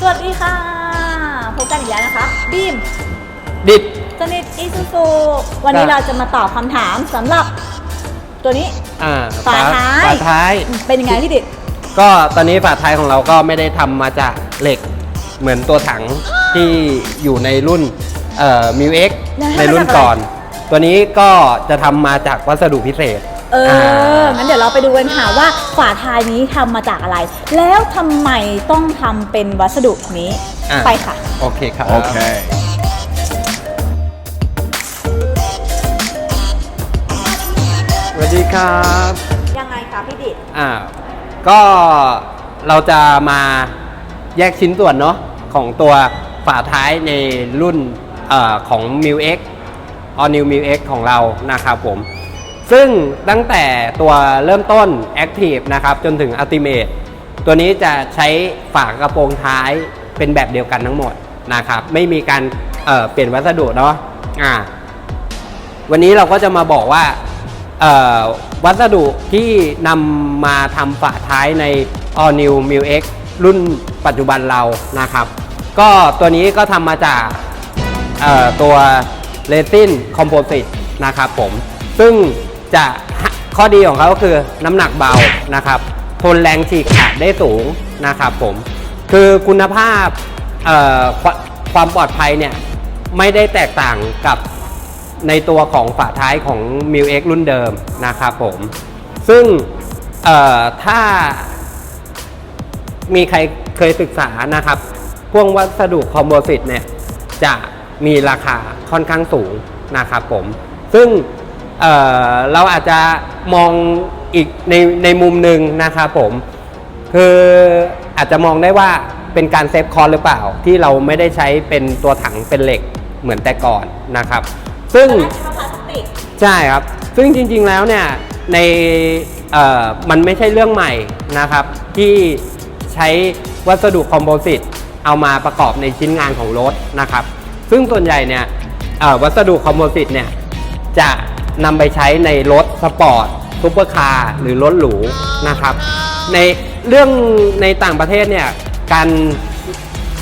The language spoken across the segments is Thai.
สวัสดีค่ะ พบกันอีกแล้วนะคะบีมดิด สนิทอีซูซูวันนี้ครับ เราจะมาตอบคำถามสำหรับ ตัวนี้ อ่าฝาท้าย ฝาท้าย เป็นยังไงพี่ดิดก็ตอนนี้ฝาท้ายของเราก็ไม่ได้ทำมาจากเหล็กเหมือนตัวถังที่อยู่ในรุ่นเอ่อมิวเอ็กในรุ่นก่อน ตัวนี้ก็จะทำมาจากวัสดุพิเศษ เออ งั้นเดี๋ยวเราไปดูกันค่ะว่าฝาท้ายนี้ทำมาจากอะไร แล้วทำไมต้องทำเป็นวัสดุนี้ อะ ไปค่ะ โอเคครับ Okay. สวัสดีครับ ยังไงคะพี่ดิดอ่า ก็เราจะมาแยกชิ้นส่วนเนาะของตัวฝาท้ายในรุ่นเออของ m i u X All New m i u X ของเรานะครับผม ซึ่งตั้งแต่ตัวเริ่มต้น Active นะครับจนถึง Ultimate ตัวนี้จะใช้ฝากระโปรงท้ายเป็นแบบเดียวกันทั้งหมดนะครับไม่มีการเเปลี่ยนวัสดุเนาะอ่าวันนี้เราก็จะมาบอกว่าวัสดุที่นำมาทำฝาท้ายใน All New m i u X รุ่นปัจจุบันเรานะครับ ก็ตัวนี้ก็ทำมาจากตัวเรซินคอมโพสิตนะครับผม ซึ่ง จะข้อดีของเขาก็คือน้ำหนักเบานะครับทนแรงฉีกขาดได้สูงนะครับผมคือคุณภาพควความปลอดภัยเนี่ยไม่ได้แตกต่างกับในตัวของฝาท้ายของ m i u X รุ่นเดิมนะครับผม ซึ่งถ้ามีใครเคยศึกษานะครับ พวกวัสดุคอมโพสิตเนี่ยจะมีราคาค่อนข้างสูงนะครับผม ซึ่ง เเราอาจจะมองอีกในในมุมหนึ่งนะครับผมคืออาจจะมองได้ว่าเป็นการเซฟคอร์หรือเปล่า ที่เราไม่ได้ใช้เป็นตัวถังเป็นเหล็กเหมือนแต่ก่อนนะครับ ซึ่งพลาสติกใช่ครับ ซึ่งจริงๆแล้วเนี่ยในมันไม่ใช่เรื่องใหม่นะครับ ที่ใช้วัสดุคอมโพสิตเอามาประกอบในชิ้นงานของรถนะครับ ซึ่งส่วนใหญ่เนี่ยวัสดุคอมโพสิตเนี่ยจะ นำไปใช้ในรถสปอร์ตซูเปอร์คาร์หรือรถหรูนะครับ ในเรื่องในต่างประเทศเนี่ยการ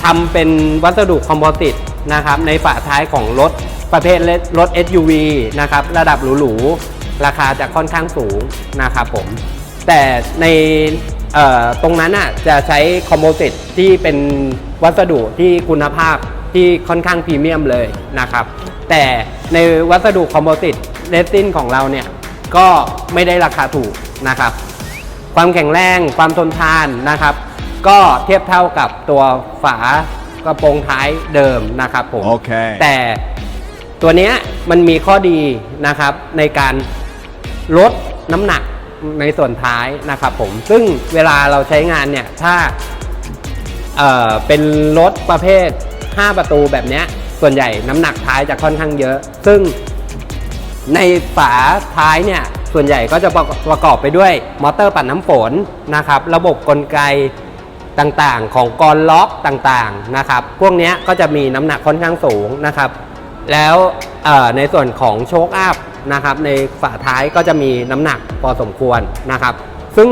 ทำเป็นวัสดุคอมโพสิตนะครับในฝาท้ายของรถประเภทรถ SUV นะครับระดับหรูๆราคาจะค่อนข้างสูงนะครับผมแต่ในตรงนั้นอะจะใช้คอมโพสิตที่เป็นวัสดุที่คุณภาพที่ค่อนข้างพรีเมียมเลยนะครับ แต่ในวัสดุคอมโพสิต เรซินของเราเนี่ยก็ไม่ได้ราคาถูกนะครับ ความแข็งแรงความทนทานนะครับ ก็เทียบเท่ากับตัวฝากระโปรงท้ายเดิมนะครับผมโอเคแต่ตัวเนี้ยมันมีข้อดีนะครับในการลดน้ำหนักในส่วนท้ายนะครับผมซึ่งเวลาเราใช้งานเนี่ยถ้าเอ่อเป็นรถประเภท 5 ประตูแบบเนี้ยส่วนใหญ่น้ำหนักท้ายจะค่อนข้างเยอะ ซึ่ง ในฝาท้ายเนี่ยส่วนใหญ่ก็จะประกอบไปด้วยมอเตอร์ปั่นน้ำฝนนะครับระบบกลไกต่างๆ ของกรล็อกต่างๆนะครับพวกนี้ก็จะมีน้ำหนักค่อนข้างสูงนะครับแล้วในส่วนของโชคอัพนะครับในฝาท้ายก็จะมีน้ำหนักพอสมควรนะครับ ซึ่ง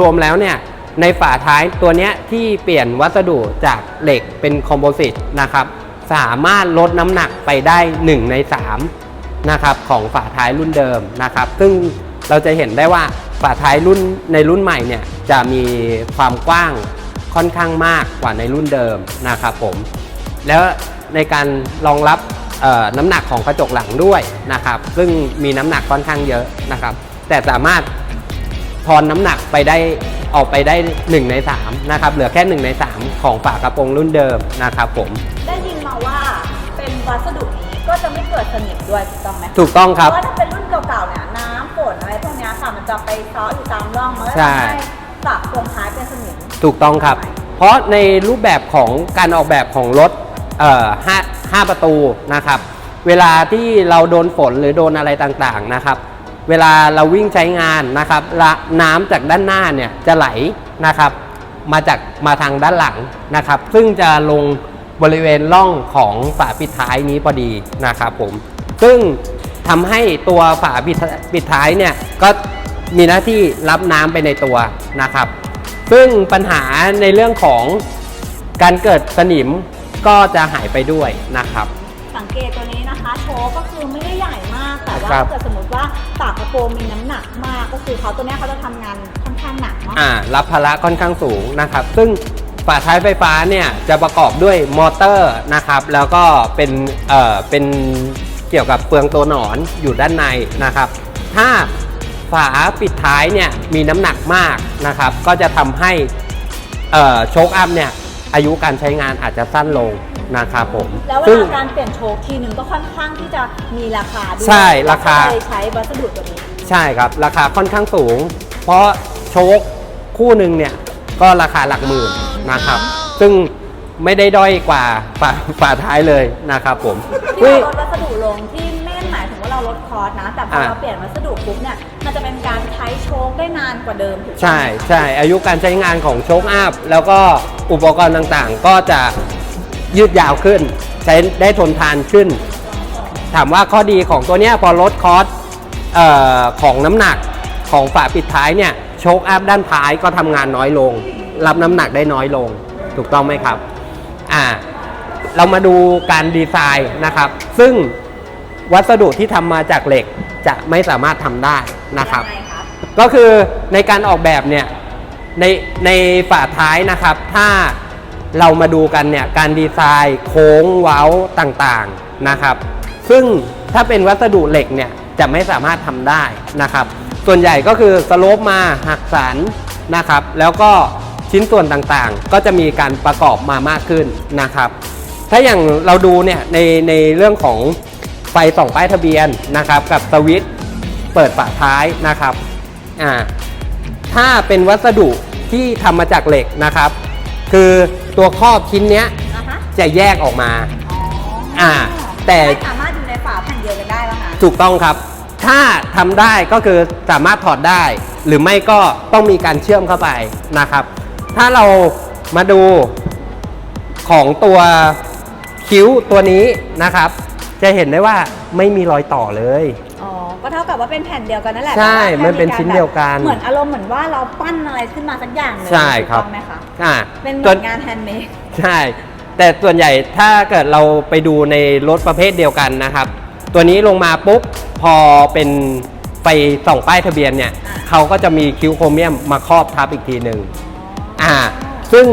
รวมๆแล้วเนี่ยในฝาท้ายตัวนี้ที่เปลี่ยนวัสดุจากเหล็กเป็นคอมโพสิตนะครับสามารถลดน้ำหนักไปได้ 1 ใน 3 นะครับของฝาท้ายรุ่นเดิมนะครับ ซึ่งเราจะเห็นได้ว่าฝาท้ายรุ่นในรุ่นใหม่เนี่ยจะมีความกว้างค่อนข้างมากกว่าในรุ่นเดิมนะครับผม แล้วในการรองรับน้ำหนักของกระจกหลังด้วยนะครับ ซึ่งมีน้ำหนักค่อนข้างเยอะนะครับ แต่สามารถทอนน้ำหนักไปได้ออกไปได้ 1 ใน 3 นะครับ เหลือแค่ 1 ใน 3 ของฝากระโปรงรุ่นเดิมนะครับผม ได้ยินมาว่าเป็นวัสดุ จะไม่เกิดสนิมด้วยถูกต้องไหมถูกต้องครับ เพราะว่าถ้าเป็นรุ่นเก่าๆเนี่ยน้ำฝนอะไรพวกเนี้ยค่ะมันจะไปซ้ออยู่ตามร่องมันก็ใช่ ทำให้ปรับตรงท้ายเป็นสนิม ถูกต้องครับ เพราะในรูปแบบของการออกแบบของรถเอ่อห้าห้าประตูนะครับ เวลาที่เราโดนฝนหรือโดนอะไรต่างๆนะครับ เวลาเราวิ่งใช้งานนะครับละน้ำจากด้านหน้าเนี่ยจะไหลนะครับ มาจากมาทางด้านหลังนะครับ ซึ่งจะลง บริเวณร่องของฝาปิดท้ายนี้พอดีนะครับผม ซึ่งทำให้ตัวฝาปิดปิดท้ายเนี่ยก็มีหน้าที่รับน้ำไปในตัวนะครับ ซึ่งปัญหาในเรื่องของการเกิดสนิมก็จะหายไปด้วยนะครับ สังเกตตัวนี้นะคะโชว์ก็คือไม่ได้ใหญ่มากแต่ว่าครับถ้าเกิดสมมติว่าฝากระโปรงมีน้ำหนักมาก ก็คือเขาตัวเนี้ยเขาจะทำงานค่อนข้างหนักเนาะอ่ารับภาระค่อนข้างสูงนะครับ ซึ่ง ฝาท้ายไฟฟ้าเนี่ยจะประกอบด้วยมอเตอร์นะครับ แล้วก็เป็นเอ่อเป็นเกี่ยวกับเปลืองตัวหนอนอยู่ด้านในนะครับ ถ้าฝาปิดท้ายเนี่ยมีน้ำหนักมากนะครับ ก็จะทำให้เอ่อโชคอัพเนี่ยอายุการใช้งานอาจจะสั้นลงนะครับผมแล้วเวซึ่งลาการเปลี่ยนโชว์ทีหนึ่งก็ค่อนข้างที่จะมีราคาด้วยใช่ราคาเก็เลยใช้วัสดุตัวนี้ ใช่ครับ ราคาค่อนข้างสูง เพราะโชคคู่หนึ่งเนี่ยก็ราคาหลักหมื่น นะครับ ซึ่งไม่ได้ด้อยกว่าฝาฝาท้ายเลยนะครับผมที่เฮ้ยเราลดวัสดุลงที่ไม่ได้หมายถึงว่าเราลดคอสนะ แต่พออ่าเราเปลี่ยนวัสดุปุ๊บเนี่ยมันจะเป็นการใช้โชคได้นานกว่าเดิมถูกต้องไหมใช่ใช่อายุการใช้งานของโชคอัพแล้วก็อุปกรณ์ต่างๆ ก็จะยืดยาวขึ้น ใช้ได้ทนทานขึ้น ถามว่าข้อดีของตัวเนี้ยพอลดคอสเอ่อของน้ำหนักของฝาปิดท้ายเนี่ยโชคอัพด้านท้ายก็ทำงานน้อยลง รับน้ำหนักได้น้อยลง ถูกต้องไหมครับอ่าเรามาดูการดีไซน์นะครับ ซึ่งวัสดุที่ทำมาจากเหล็กจะไม่สามารถทำได้นะครับยังไงครับ ก็คือในการออกแบบเนี่ยในในฝาท้ายนะครับ ถ้าเรามาดูกันเนี่ยการดีไซน์โค้งเว้าต่างๆนะครับ ซึ่งถ้าเป็นวัสดุเหล็กเนี่ยจะไม่สามารถทำได้นะครับ ส่วนใหญ่ก็คือสโลปมาหักสันนะครับ แล้วก็ ชิ้นส่วนต่างๆ ก็จะมีการประกอบมามากขึ้นนะครับ ถ้าอย่างเราดูเนี่ยในในเรื่องของไฟส่องป้ายทะเบียนนะครับ กับสวิตช์เปิดฝาท้ายนะครับอ่าถ้าเป็นวัสดุที่ทำมาจากเหล็กนะครับ คือตัวครอบชิ้นเนี้ยอ่าฮะจะแยกออกมาอ๋ออ่าแต่ ไม่สามารถอยู่ในฝาแผ่นเดียวกันได้แล้วนะถูกต้องครับ ถ้าทำได้ก็คือสามารถถอดได้ หรือไม่ก็ต้องมีการเชื่อมเข้าไปนะครับ ถ้าเรามาดูของตัวคิ้วตัวนี้นะครับ จะเห็นได้ว่าไม่มีรอยต่อเลย อ๋อ ก็เท่ากับว่าเป็นแผ่นเดียวกันนั่นแหละใช่แต่ว่าแค่มันเป็นชิ้นเดียวกันเหมือนอารมณ์เหมือนว่าเราปั้นอะไรขึ้นมาสักอย่างหนึ่งใช่ครับถูกต้องไหมคะอ่าเป็นเหตัมืวอนงานแฮนด์เมด ใช่ แต่ส่วนใหญ่ถ้าเกิดเราไปดูในรถประเภทเดียวกันนะครับ ตัวนี้ลงมาปุ๊บ พอเป็นไฟส่องป้ายทะเบียนเนี่ยเขาก็จะมีคิ้วโครเมียมมาครอบทับอีกทีหนึ่ง อ่า ซึ่ง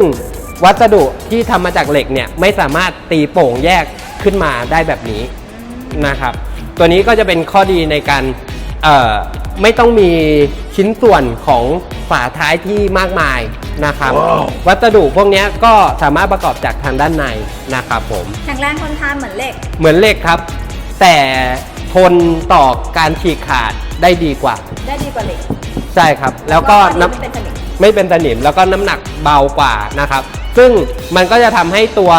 วัสดุที่ทำมาจากเหล็กเนี่ยไม่สามารถตีโป่งแยกขึ้นมาได้แบบนี้นะครับ ตัวนี้ก็จะเป็นข้อดีในการเอ่อไม่ต้องมีชิ้นส่วนของฝาท้ายที่มากมายนะครับวัสดุพวกเนี้ยก็สามารถประกอบจากทางด้านในนะครับผมแข็งแรงทนทานเหมือนเหล็ก เหมือนเหล็กครับ แต่ทนต่อการฉีกขาดได้ดีกว่า ได้ดีกว่าเหล็ก ใช่ครับ แล้วก็น้ำน้ำเป็นสนิม ไม่เป็นสนิมแล้วก็น้ำหนักเบากว่านะครับ ซึ่งมันก็จะทำให้ตัว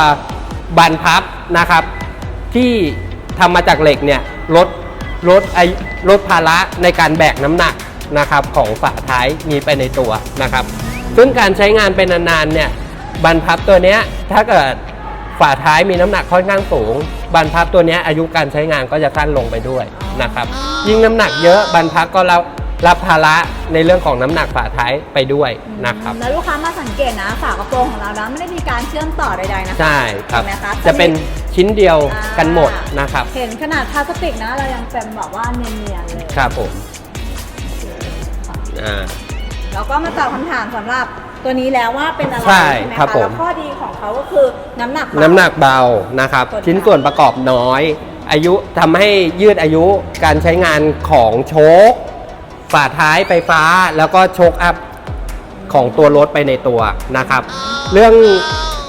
บานพับนะครับ ที่ทำมาจากเหล็กเนี่ยลดลดไอลดภาระในการแบกน้ำหนักนะครับของฝาท้ายนี้ไปในตัวนะครับ ซึ่งการใช้งานเป็นนานๆเนี่ยบานพับตัวเนี้ยถ้าเกิดฝาท้ายมีน้ำหนักค่อนข้างสูงบานพับตัวเนี้ยอายุการใช้งานก็จะสั้นลงไปด้วยนะครับ ยิ่งน้ำหนักเยอะบานพับก็รับรับภาระ ในเรื่องของน้ำหนักฝาท้ายไปด้วยนะครับแล้วลูกค้ามาสังเกตนะฝากระโปรงของเรานะไม่ได้มีการเชื่อมต่อใดๆนะคะใช่ครับเห็นไหมคะจะเป็นชิ้นเดียวอ่ากันหมดนะครับ เห็นขนาดพลาสติกนะเรายังเป็นแบบว่าเนียนๆเลยครับผมอ่าแล้วก็มาตอบคำถามสำหรับตัวนี้แล้วว่าเป็นอะไรใช่ไหมครับคะผมแล้วข้อดีของเขาก็คือน้ำหนักเบาน้ำหนักเบานะครับส่วนชิ้นส่วนประกอบน้อย อายุทำให้ยืดอายุการใช้งานของโชค ฝาท้ายไฟฟ้าแล้วก็โชคอัพของตัวรถไปในตัวนะครับ เรื่อง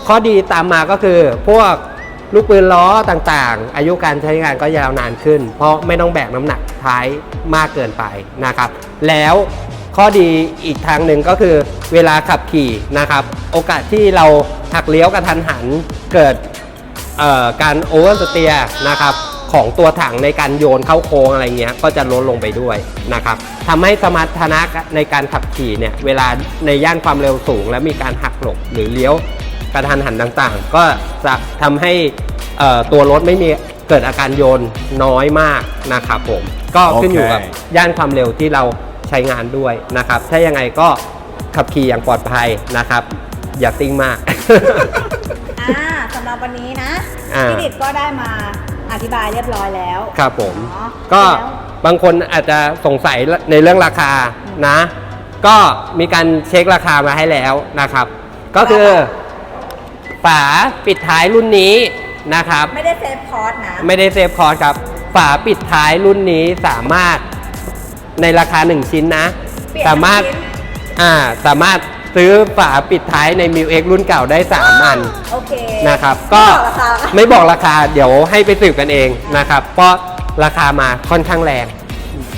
ข้อดีตามมาก็คือ พวกลูกปืนล้อต่างๆ อายุการใช้งานก็ยาวนานขึ้น เพราะไม่ต้องแบกน้ำหนักท้ายมากเกินไปนะครับ แล้วข้อดีอีกทางหนึ่งก็คือเวลาขับขี่นะครับ โอกาสที่เราหักเลี้ยวกระทันหันเกิดการโอเวอร์สเตียนะครับ ของตัวถังในการโยนเข้าโค้งอะไรเงี้ยก็จะลดลงไปด้วยนะครับทำให้สมรรถนะในการขับขี่เนี่ยเวลาในย่านความเร็วสูง และมีการหักหลบหรือเลี้ยวกระทันหันต่างๆ ก็จะทำให้เอ่อตัวรถไม่มีเกิดอาการโยนน้อยมากนะครับผมก็ขึ้นอยู่กับโอเคย่านความเร็วที่เราใช้งานด้วยนะครับ ถ้ายังไงก็ขับขี่อย่างปลอดภัยนะครับ อย่าซิ่งมากอ่าสำหรับวันนี้นะอ่าพี่ดิดก็ได้มา อธิบายเรียบร้อยแล้ว ครับผม อ๋อก็แล้วบางคนอาจจะสงสัยในเรื่องราคานะ ก็มีการเช็คราคามาให้แล้วนะครับ ก็คือฝาปิดท้ายรุ่นนี้นะครับ ไม่ได้เซฟคอร์สนะ ไม่ได้เซฟคอร์สครับ ฝาปิดท้ายรุ่นนี้สามารถในราคา 1 ชิ้นนะ เปลี่ยนสามารถ ทั้งชิ้น อ่า สามารถ ซื้อฝาปิดท้ายในมิวเอ็กรุ่นเก่าได้ 3 อันโอเคนะครับก็ไม่บอกราคาไม่บอกราคาเดี๋ยวให้ไปสืบกันเองนะครับเพราะราคามาค่อนข้างแรง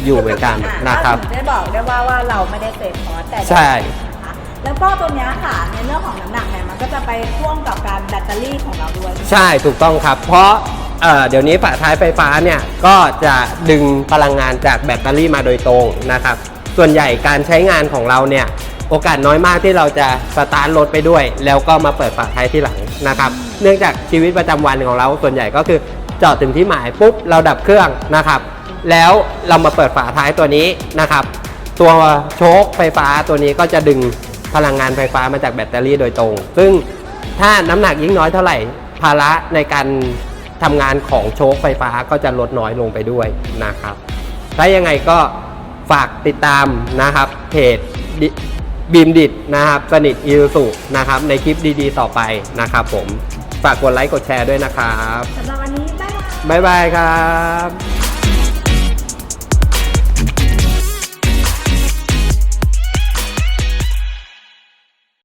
อยู่เหมือนกันนะครับอ่าถึงได้บอกได้ว่าว่าเราไม่ได้เซฟคอร์สแต่ใช่นะคะแล้วก็ตัวเนี้ยค่ะในเรื่องของน้ำหนักเนี่ยมันก็จะไปพ่วงกับการแบตเตอรี่ของเราด้วย ใช่ถูกต้องครับ เพราะเอ่อเดี๋ยวนี้ฝาท้ายไฟฟ้าเนี่ยก็จะดึงพลังงานจากแบตเตอรี่มาโดยตรงนะครับ ส่วนใหญ่การใช้งานของเราเนี่ย โอกาสน้อยมากที่เราจะสตาร์ทรถไปด้วย แล้วก็มาเปิดฝาท้ายที่หลังนะครับ เนื่องจากชีวิตประจำวันของเราส่วนใหญ่ก็คือจอดถึงที่หมายปุ๊บเราดับเครื่องนะครับ แล้วเรามาเปิดฝาท้ายตัวนี้นะครับ ตัวโชคไฟฟ้าตัวนี้ก็จะดึงพลังงานไฟฟ้ามาจากแบตเตอรี่โดยตรง ซึ่งถ้าน้ำหนักยิ่งน้อยเท่าไหร่ ภาระในการทำงานของโชคไฟฟ้าก็จะลดน้อยลงไปด้วยนะครับ ถ้ายังไงก็ฝากติดตามนะครับเพจ บีมดิดนะครับ สนิทอิลสุนะครับ ในคลิปดีๆ ต่อไปนะครับผม ฝากกดไลค์กดแชร์ด้วยนะครับ สำหรับวันนี้ บ๊ายบาย บ๊ายบายครับ